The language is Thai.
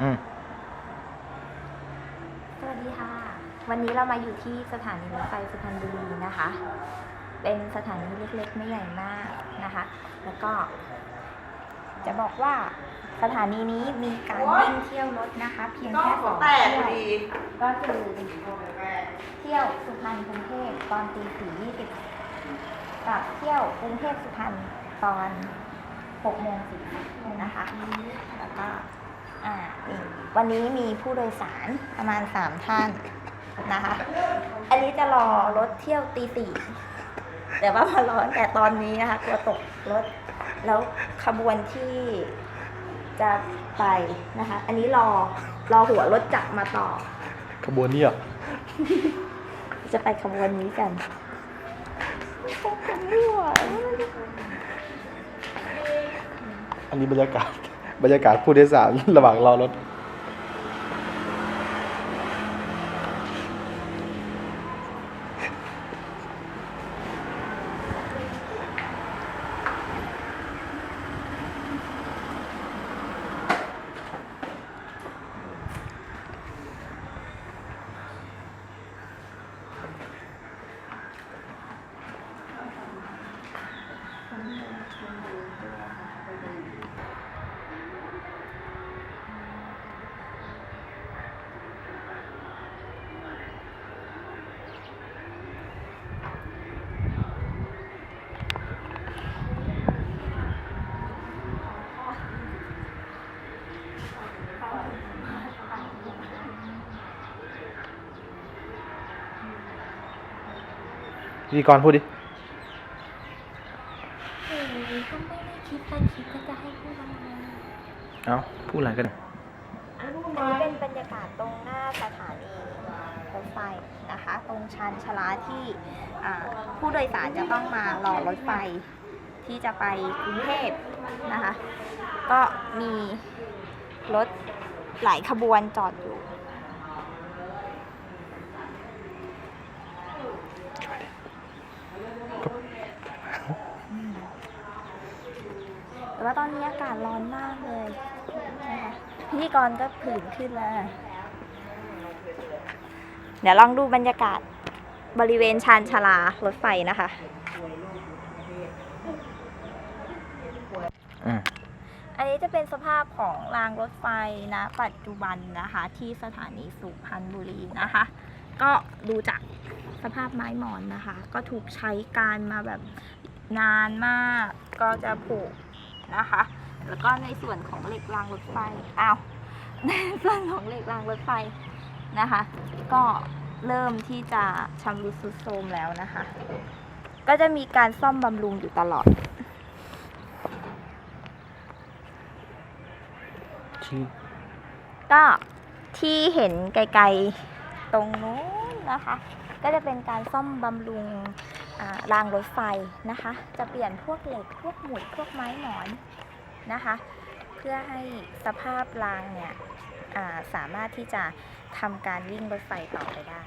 อืมสวัสดีค่ะ วันนี้เรามาอยู่ที่สถานีรถไฟสุพรรณบุรีนะคะ เป็นสถานีเล็กๆ ไม่ใหญ่มากนะคะ แล้วก็ จะบอกว่าสถานีนี้มีการวิ่งเที่ยวรถนะคะ เพียงแค่สองเที่ยวก็คือเที่ยวสุพรรณกรุงเทพตอนตีสี่ยี่สิบกับเที่ยวกรุงเทพสุพรรณตอนหกโมงสิบนะคะแล้วก็ อ่านี่วันนี้มีผู้โดยสารประมาณสามท่านนะคะ อันนี้จะรอรถเที่ยวตีสี่แต่ว่ามารอตั้งแต่ตอนนี้นะคะกลัวตกรถ แล้วขบวนที่จะไปนะคะ อันนี้รอรอหัวรถจักรมาต่อ ขบวนนี้เหรอจะไปขบวนนี้กันไม่ไหวอันนี้บรรยากาศ บรรยากาศผู้โดยสารระหว่างรอรถ พิธีกรพูดดิเออก็ไม่ได้คิดแต่คิดว่าจะให้พูดอะไรเอ้าพูดอะไรกันอันนี้เป็นบรรยากาศตรงหน้าสถานีรถไฟนะคะ ตรงชานชาลาที่อ่าผู้โดยสารจะต้องมารอรถไฟที่จะไปกรุงเทพนะคะ ก็มีรถหลายขบวนจอดอยู่ แต่ ว่าตอนนี้อากาศร้อนมากเลยนะคะพิธีกรก็ผื่นขึ้นแล้ว เดี๋ยวลองดูบรรยากาศบริเวณชานชาลารถไฟนะคะอืมอันนี้จะเป็นสภาพของรางรถไฟนะ ปัจจุบันนะคะ ที่สถานีสุพรรณบุรีนะคะ ก็ดูจากสภาพไม้หมอนนะคะ ก็ถูกใช้การมาแบบนานมาก ก็จะผุ นะคะ แล้วก็ในส่วนของเหล็กรางรถไฟอ้าวในส่วนของเหล็กรางรถไฟนะคะ ก็เริ่มที่จะชำรุดทรุดโทรมแล้วนะคะ ก็จะมีการซ่อมบำรุงอยู่ตลอดชื่อก็ที่เห็นไกลๆตรงนู้นนะคะ ก็จะเป็นการซ่อมบำรุงอ่า รางรถไฟนะคะ จะเปลี่ยนพวกเหล็กพวกหมุดพวกไม้หมอนนะคะ เพื่อให้สภาพรางเนี่ยสามารถที่จะทำการวิ่งรถไฟต่อไปได้